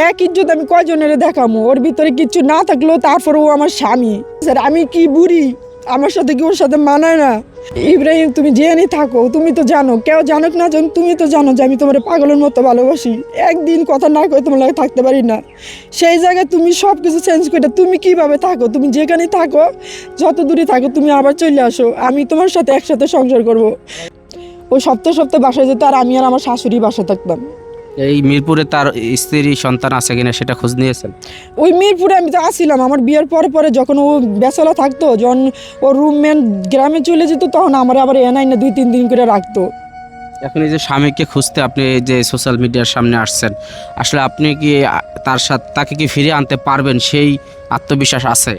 এক ইজ্জত আমি কয়জনের দেখামো? ওর ভিতরে কিচ্ছু না থাকলেও তারপরে ও আমার স্বামী। স্যার, আমি কি বুড়ি? আমার সাথে কি ওর সাথে মানায় না? ইব্রাহিম, তুমি জেনে থাকো, তুমি তো জানো। কেউ জানুক না জানুক, তুমি তো জানো যে আমি তোমার পাগলের মতো ভালোবাসি। একদিন কথা না কয়ে তোমার লাগে থাকতে পারি না। সেই জায়গায় তুমি সব কিছু চেঞ্জ করে তুমি কীভাবে থাকো? তুমি যেখানেই থাকো, যত দূরে থাকো, তুমি আবার চলে আসো। আমি তোমার সাথে একসাথে সংসার করব। ও সপ্তাহ সপ্তাহ বাসায় যেত আর আমি আর আমার শাশুড়ি বাসায় থাকতাম। এই মিরপুরে তার স্ত্রী সন্তান আছে কিনা সেটা খোঁজ নিয়েছেন? ওই মিরপুরে আমি তো আসছিলাম আমার বিয়ের পরে পরে যখন ও বেসালা থাকতো যখন ও রুমমেন গ্রামে চলে যেত তখন আমার আবার এনাই না দুই তিন দিন করে রাখতো। এখন এই যে স্বামীকে খুঁজতে আপনি এই যে সোশ্যাল মিডিয়ার সামনে আসছেন আসলে আপনি কি তার সাথে তাকে কি ফিরিয়ে আনতে পারবেন? সেই আত্মবিশ্বাস আছে?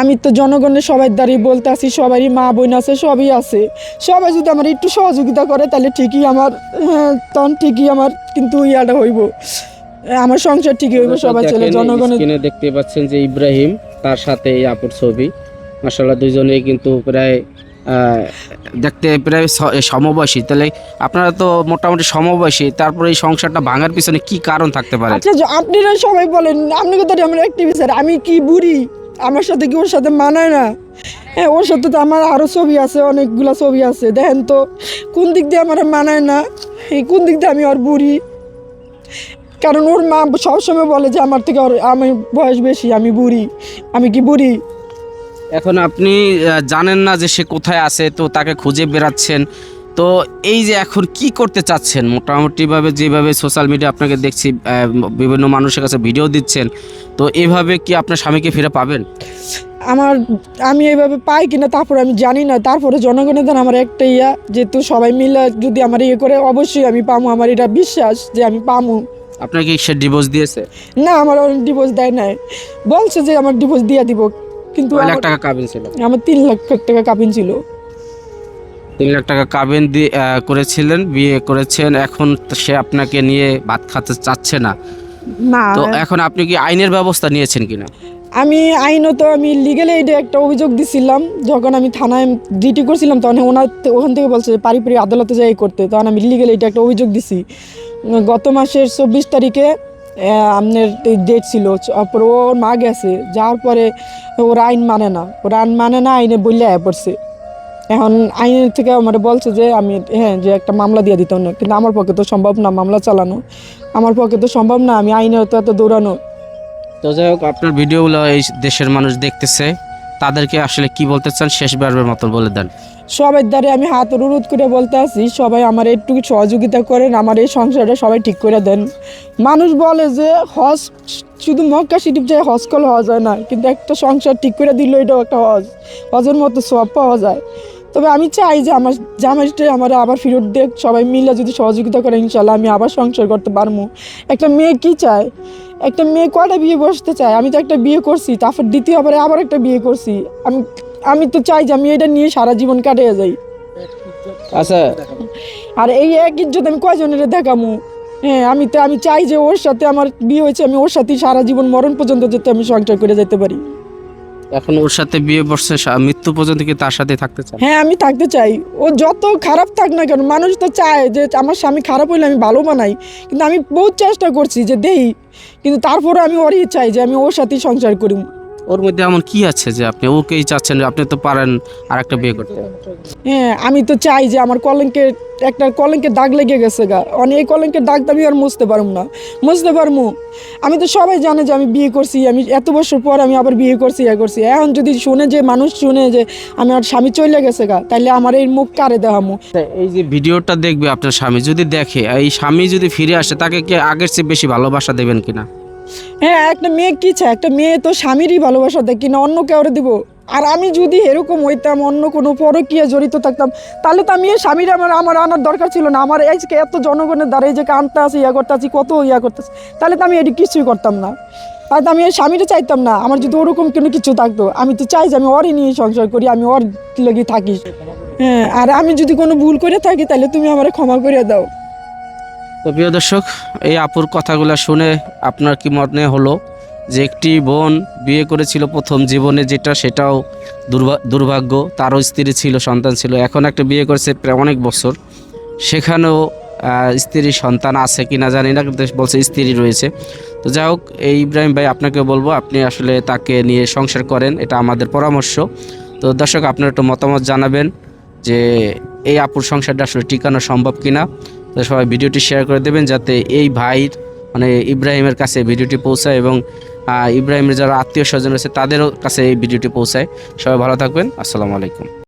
আমি তো জনগণের সবাই দাঁড়িয়ে বলতে আছি সবারই মা বোন আছে সবই আছে। সবাই যদি আমার একটু সহযোগিতা করে তাহলে ঠিকই আমার হ্যাঁ, তখন ঠিকই আমার কিন্তু ইয়াটা হইব। আমার সংসার ঠিকই হইব সবাই চলে জনগণের স্ক্রিনে দেখতে পাচ্ছেন যে ইব্রাহিম তার সাথে এই আপুর ছবি। মাসাল্লাহ দুজনেই কিন্তু প্রায় দেখতে প্রায় সমবয়সী। তাহলে আপনারা তো মোটামুটি সমবয়সী তারপরে এই সংসারটা ভাঙার পিছনে কি কারণ থাকতে পারে? আচ্ছা আপনারা সবাই বলেন আপনি কোথায়? আমার অ্যাক্টিভিস্ট স্যার আমি কি বুড়ি? আমার সাথে কি ওর সাথে মানায় না? হ্যাঁ ওর সাথে তো আমার আরও ছবি আছে, অনেকগুলো ছবি আছে। দেখেন তো, কোন দিক দিয়ে আমার মানায় না? এই কোন দিক দিয়ে আমি ওর বুড়ি? কারণ ওর মা সবসময় বলে যে, আমার থেকে ওর আমি বয়স বেশি, আমি বুড়ি। আমি কি বুড়ি? এখন আপনি জানেন না যে সে কোথায় আছে, তো তাকে খুঁজে বেড়াচ্ছেন। তো এই যে এখন কি করতে চাচ্ছেন? মোটামুটিভাবে যেভাবে সোশ্যাল মিডিয়া আপনাকে দেখছি বিভিন্ন মানুষের কাছে ভিডিও দিচ্ছেন তো এভাবে কি আপনার স্বামীকে ফিরে পাবেন? আমার আমি এইভাবে পাই কিনা তারপরে আমি জানি না। তারপরে জনগণের দ্বারা আমার একটা ইয়া যেহেতু সবাই মিলে যদি আমার ইয়ে করে অবশ্যই আমি পামু। আমার এটা বিশ্বাস যে আমি পামু। আপনাকে সে ডিভোর্স দিয়েছে? না আমার ডিভোর্স দেয় নাই। বলছে যে আমার ডিভোর্স দিয়ে দিব। কিন্তু লাখ টাকা কাবিন ছিল? আমার তিন লাখ টাকা কাবিন ছিল। তিন লাখ টাকা কাবিন দিয়ে করেছিলেন বিয়ে করেছেন এখন সে আপনাকে নিয়ে ভাত খাতে চাচ্ছে না। না। তো এখন আপনি কি আইনের ব্যবস্থা নিয়েছেন কিনা? আমি আইনত আমি লিগেলে এটা একটা অভিযোগ দিছিলাম যখন আমি থানায় ডিউটি করছিলাম তখন ওনার ওখান থেকে বলছে যে পারিপারি আদালতে যাই করতে তখন আমি লিগেলে এটা একটা অভিযোগ দিছি। গত মাসের চব্বিশ তারিখে আপনার ডেট ছিল তারপর ওর মা গেছে যাওয়ার পরে ওর আইন মানে না। ওর আইন মানে না আইনে বললে পড়ছে। এখন আইনের থেকে আমার বলছে যে আমি হ্যাঁ যে একটা মামলা দিয়ে দিতাম না কিন্তু আমার পক্ষে তো সম্ভব না মামলা চালানো। আমার পক্ষে তো সম্ভব না আমি আইনে তো এত দৌড়ানো। তো যাই হোক আপনার ভিডিওগুলো এই দেশের মানুষ দেখতেছে। তাদেরকে আসলে কি বলতে চান শেষবারের মতো বলে দেন। সবাই দ্বারে আমি হাত অনুরোধ করে বলতে আছি সবাই আমার একটু সহযোগিতা করেন আমার এই সংসারটা সবাই ঠিক করে দেন। মানুষ বলে যে হজ শুধু মক্কা সিটিপ যায় হজ করলে হজ হয় না কিন্তু একটা সংসার ঠিক করে দিল এটাও একটা হজ। হজের মতো সব পাওয়া যায়। তবে আমি চাই যে আমার জামাইটা আমার আবার ফেরত দেখ সবাই মিলে যদি সহযোগিতা করে ইনশাল্লাহ আমি আবার সংসার করতে পারব একটা মেয়ে কি চায়? একটা মেয়ে কয়টা বিয়ে বসতে চায়? আমি তো একটা বিয়ে করছি তারপর দ্বিতীয়বারে আবার একটা বিয়ে করছি। আমি আমি তো চাই যে আমি এটা নিয়ে সারা জীবন কাটিয়ে যাই। আচ্ছা। আর এই এক ইজ্জত আমি কয়জনের দেখামু? হ্যাঁ আমি তো আমি চাই যে ওর সাথে আমার বিয়ে হয়েছে আমি ওর সাথে সারা জীবন মরণ পর্যন্ত যাতে আমি সংসার করে যেতে পারি। এখন ওর সাথে বিয়ে বসছে মৃত্যু পর্যন্ত কি তার সাথে থাকতে চাই হ্যাঁ আমি থাকতে চাই। ও যত খারাপ থাক না কেন, মানুষ তো চায় যে আমার স্বামী খারাপ হইলে আমি ভালো বানাই। কিন্তু আমি বহুত চেষ্টা করছি যে দেই, কিন্তু তারপরে আমি ওরই চাই যে আমি ওর সাথেই সংসার করি। ওর মধ্যে এমন কি আছে যে আপনি ওকেই চাচ্ছেন আপনি তো পারেন আর একটা বিয়ে করতে? হ্যাঁ আমি তো চাই যে আমার কলঙ্কের একটা কলঙ্কের দাগ লেগে গেছে গা। অনেক এই কলঙ্কের দাগ তো আমি আর মুছতে পারব না। মুছতে পারব। আমি তো সবাই জানে যে আমি বিয়ে করছি আমি এত বছর পর আমি আবার বিয়ে করছি ইয়ে করছি। এখন যদি শুনে যে মানুষ শুনে যে আমি আর স্বামী চলে গেছে গা তাহলে আমার এই মুখ কারে দেখামো? তা এই যে ভিডিওটা দেখবে আপনার স্বামী যদি দেখে এই স্বামী যদি ফিরে আসে তাকে কি আগের চেয়ে বেশি ভালোবাসা দেবেন কিনা? হ্যাঁ একটা মেয়ে কি চায়? একটা মেয়ে তো স্বামীরই ভালোবাসা দেয় কিনা? অন্য কাউরে দিব। আর আমি যদি এরকম হইতাম, অন্য কোনো পরকীয়া জড়িত থাকতাম, তাহলে তো আমি এই স্বামীর আমার আমার আনার দরকার ছিল না। আমার আজকে এত জনগণের দ্বারা এই যে কানতে আছে ইয়া করতে আছি কত ইয়া করতেছি তাহলে তো আমি এটি কিছুই করতাম না। তাই তো আমি এই স্বামীটা চাইতাম না। আমার যদি ওরকম কোনো কিছু থাকতো, আমি তো চাই যে আমি ওরই নিয়ে সংসার করি, আমি ওর লেগে থাকি। হ্যাঁ আর আমি যদি কোনো ভুল করে থাকি, তাহলে তুমি আমার ক্ষমা করে দাও। তো প্রিয় দর্শক, এই আপুর কথাগুলো শুনে আপনার কি মনে হলো যে একটি বোন বিয়ে করেছিল প্রথম জীবনে যেটা সেটাও দুর্ভা- দুর্ভাগ্য? তারও স্ত্রী ছিল, সন্তান ছিল, এখন একটা বিয়ে করেছে প্রায় অনেক বছর। সেখানেও স্ত্রী সন্তান আছে কি না জানি না, কিন্তু বলছে স্ত্রী রয়েছে। তো তো যাই হোক, এই ইব্রাহিম ভাই, আপনাকে বলব, আপনি আসলে তাকে নিয়ে সংসার করেন, এটা আমাদের পরামর্শ। তো দর্শক, আপনার একটু মতামত জানাবেন যে এই আপুর সংসারটা আসলে টিকানো সম্ভব কিনা। তো সবাই ভিডিওটি শেয়ার করে দেবেন যাতে এই ভাইয়ের মানে ইব্রাহিমের কাছে ভিডিওটি পৌঁছায় এবং ইব্রাহিমের যারা আত্মীয় স্বজন রয়েছে তাদেরও কাছে এই ভিডিওটি পৌঁছায়। সবাই ভালো থাকবেন। আসসালামু আলাইকুম।